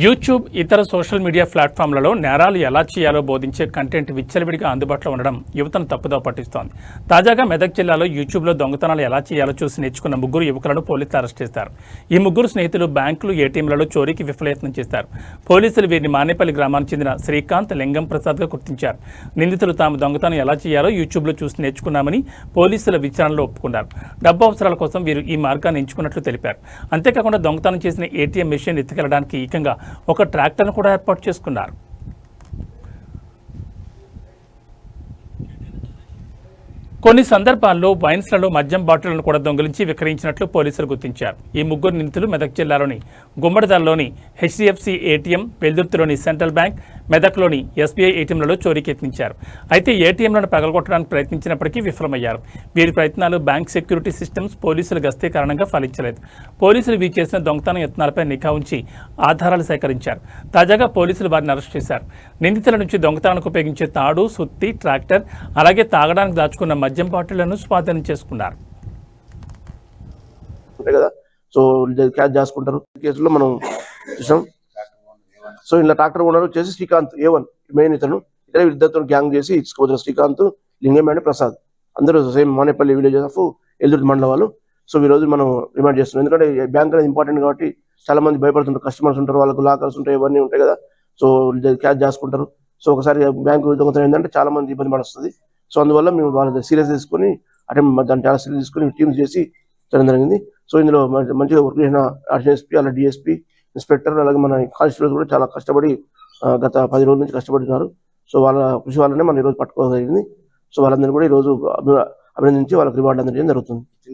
YouTube ఇతర social media ప్లాట్ఫామ్లలో నేరాలు ఎలా చేయాలో బోధించే కంటెంట్ విచ్చలవిడిగా అందుబాటులో ఉండడం యువతను తప్పుదో పట్టిస్తోంది. తాజాగా మెదక్ జిల్లాలో యూట్యూబ్లో దొంగతనాలు ఎలా చేయాలో చూసి నేర్చుకున్న ముగ్గురు యువకులను పోలీసులు అరెస్ట్ చేశారు. ఈ ముగ్గురు స్నేహితులు బ్యాంకులు ఏటీఎంలలో చోరీకి విఫలయత్నం చేశారు. పోలీసులు వీరిని మానేపల్లి గ్రామానికి చెందిన శ్రీకాంత్ లింగం ప్రసాద్గా గుర్తించారు. నిందితులు తాము దొంగతనం ఎలా చేయాలో యూట్యూబ్లో చూసి నేర్చుకున్నామని పోలీసుల విచారణలో ఒప్పుకున్నారు. డబ్బు అవసరాల కోసం వీరు ఈ మార్గాన్ని ఎంచుకున్నట్లు తెలిపారు. అంతేకాకుండా దొంగతనం చేసిన ఏటీఎం మెషిన్ ఎత్తుకెళ్ళడానికి ఏకంగా ఒక ట్రాక్టర్ను కూడా ఏర్పాటు చేసుకున్నారు. కొన్ని సందర్భాల్లో వైన్స్లలో మద్యం బాటిళ్ళను కూడా దొంగిలించి విక్రయించినట్లు పోలీసులు గుర్తించారు. ఈ ముగ్గురు నిందితులు మెదక్ జిల్లాలోని గుమ్మడిదాల్లోని హెచ్డిఎఫ్సి ఏటీఎం పెల్దుర్తిలోని సెంట్రల్ బ్యాంక్ మెదక్లోని ఎస్బీఐ ఏటీఎంలలో చోరీకి యత్నించారు అయితే ఏటీఎంలను పగలగొట్టడానికి ప్రయత్నించినప్పటికీ విఫలమయ్యారు. వీరి ప్రయత్నాలు బ్యాంక్ సెక్యూరిటీ సిస్టమ్స్ పోలీసుల గస్తీ కారణంగా ఫలించలేదు. పోలీసులు వీరు చేసిన దొంగతనం యత్నాలపై నిఘా ఉంచి ఆధారాలు సేకరించారు. తాజాగా పోలీసులు వారిని అరెస్ట్ చేశారు. నిందితుల నుంచి దొంగతనానికి ఉపయోగించే తాడు సుత్తి ట్రాక్టర్ అలాగే తాగడానికి దాచుకున్న మద్యం బాటిళ్ళను స్వాధీనం చేసుకున్నారు. కదా? సో క్యాచ్ చేసుకుంటారు కేసులో మనం చూసాం. సో ఇలా ట్రాక్టర్ ఓనర్ వచ్చేసి శ్రీకాంత్ ఏ వన్ మెయిన్ ఇతను. ఇతర ఇద్దరితో గ్యాంగ్ చేసి ఇచ్చుకోవచ్చు శ్రీకాంత్ లింగం అండ్ ప్రసాద్. అందరూ same Manepalli village of Eldurthi మండల వాళ్ళు. సో ఈ రోజు మనం రిమైండ్ చేస్తున్నాం. ఎందుకంటే బ్యాంక్ అనేది ఇంపార్టెంట్ కాబట్టి చాలా మంది భయపడుతుంటారు కస్టమర్స్ ఉంటారు వాళ్ళకు లాకర్స్ ఉంటాయి ఇవన్నీ ఉంటాయి కదా. సో క్యాచ్ చేసుకుంటారు సో ఒకసారి బ్యాంకు దొంగతనం ఏంటంటే చాలా మంది ఇబ్బంది పడుతుంది సో అందువల్ల మేము వాళ్ళ సీరియస్ తీసుకొని అంటే దాన్ని చాలా సీరియస్ తీసుకొని టీమ్స్ చేసి చేయడం జరిగింది. సో ఇందులో మంచిగా వర్క్ చేసిన ఆర్ఎస్పీ అలా డిఎస్పీ ఇన్స్పెక్టర్ అలాగే మన కానిస్టేబుల్ కూడా చాలా కష్టపడి గత పది రోజుల నుంచి కష్టపడుతున్నారు. సో వాళ్ళ కృషి వాళ్ళనే మనం ఈరోజు పట్టుకోగలిగింది. సో వాళ్ళందరినీ కూడా ఈరోజు అభి- అభినందించి వాళ్ళకి రివార్డు అందజేయడం జరుగుతుంది.